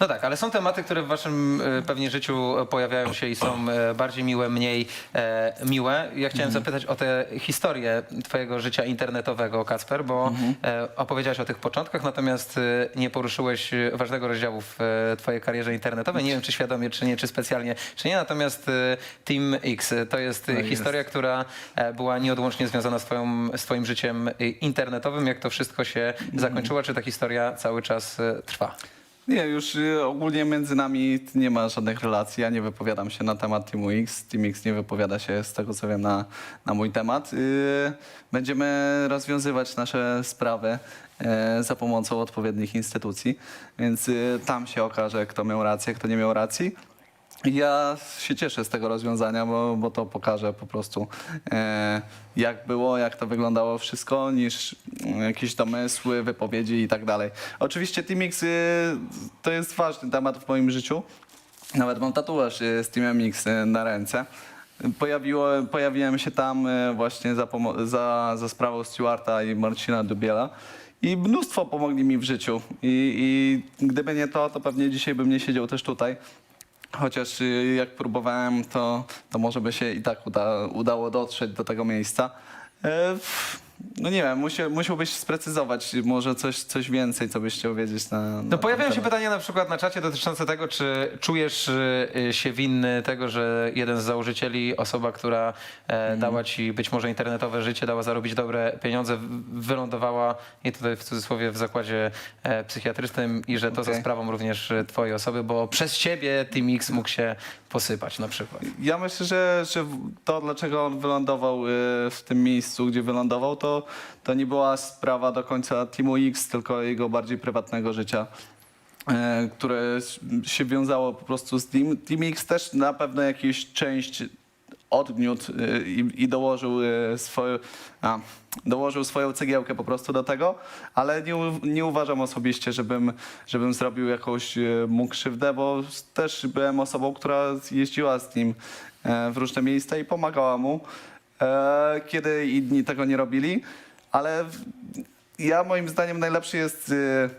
No tak, ale są tematy, które w waszym e, pewnie życiu pojawiają się i są e, bardziej miłe, mniej e, miłe. Ja chciałem zapytać o tę historię twojego życia internetowego, Kacper, bo e, opowiedziałeś o tych początkach, natomiast e, nie poruszyłeś ważnego rozdziału w e, twojej karierze internetowej. Nie wiem, czy świadomie, czy nie, czy specjalnie, czy nie, natomiast Team X to jest historia, która e, była nieodłącznie związana z, twoją, z twoim życiem internetowym. Jak to wszystko się zakończyło, czy ta historia cały czas trwa? Nie, już y, ogólnie między nami nie ma żadnych relacji. Ja nie wypowiadam się na temat Teamu X. Team X nie wypowiada się, z tego co wiem, na, na mój temat. Y, Będziemy rozwiązywać nasze sprawy e, za pomocą odpowiednich instytucji, więc y, tam się okaże, kto miał rację, kto nie miał racji. Ja się cieszę z tego rozwiązania, bo, bo to pokaże po prostu, e, jak było, jak to wyglądało wszystko, niż mm, jakieś domysły, wypowiedzi i tak dalej. Oczywiście Teamix y, to jest ważny temat w moim życiu. Nawet mam tatuaż y, z Teamem X y, na ręce. Pojawiło, pojawiłem się tam y, właśnie za, za, za sprawą Stewarta i Marcina Dubiela. I mnóstwo pomogli mi w życiu. I, I gdyby nie to, to pewnie dzisiaj bym nie siedział też tutaj. Chociaż y, jak próbowałem, to, to może by się i tak uda, udało dotrzeć do tego miejsca. No nie wiem, musia, musiałbyś sprecyzować może coś, coś więcej, co byś chciał wiedzieć na. na No ten pojawiają się temat. pytania na przykład na czacie dotyczące tego, czy czujesz y, y, się winny tego, że jeden z założycieli, osoba, która e, Mhm. dała ci być może internetowe życie, dała zarobić dobre pieniądze, w- wylądowała i tutaj w cudzysłowie w zakładzie e, psychiatrycznym i że to za Okej. sprawą również e, twojej osoby, bo przez ciebie Team X mógł się posypać na przykład. Ja myślę, że, że to, dlaczego on wylądował y, w tym miejscu, gdzie wylądował, to, to nie była sprawa do końca Teamu X, tylko jego bardziej prywatnego życia, e, które się wiązało po prostu z Team. Team X też na pewno jakąś część odgniótł y, i, i dołożył, y, swoją, a, dołożył swoją cegiełkę po prostu do tego, ale nie, nie uważam osobiście, żebym, żebym zrobił jakąś mu krzywdę, bo też byłem osobą, która jeździła z nim e, w różne miejsca i pomagała mu, e, kiedy inni tego nie robili, ale ja moim zdaniem najlepszy jest y,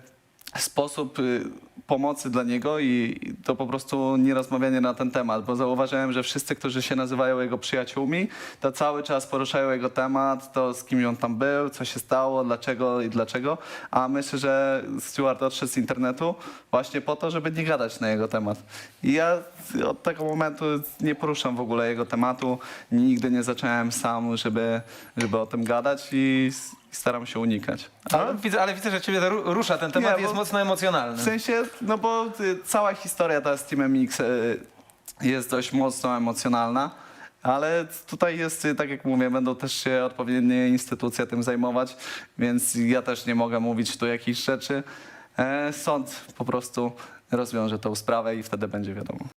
sposób y, pomocy dla niego i to po prostu nie rozmawianie na ten temat, bo zauważyłem, że wszyscy, którzy się nazywają jego przyjaciółmi, to cały czas poruszają jego temat, to z kim on tam był, co się stało, dlaczego i dlaczego, a myślę, że Stuart odszedł z internetu właśnie po to, żeby nie gadać na jego temat. I ja od tego momentu nie poruszam w ogóle jego tematu, nigdy nie zacząłem sam, żeby, żeby o tym gadać i i staram się unikać. Ale widzę, ale widzę, że ciebie to ru- rusza ten temat Nie, jest bo- mocno emocjonalny. W sensie, no bo y, cała historia ta z Teamem X y, jest dość mocno emocjonalna, ale tutaj jest, y, tak jak mówię, będą też się odpowiednie instytucje tym zajmować, więc ja też nie mogę mówić tu jakichś rzeczy. E, Sąd po prostu rozwiąże tą sprawę i wtedy będzie wiadomo.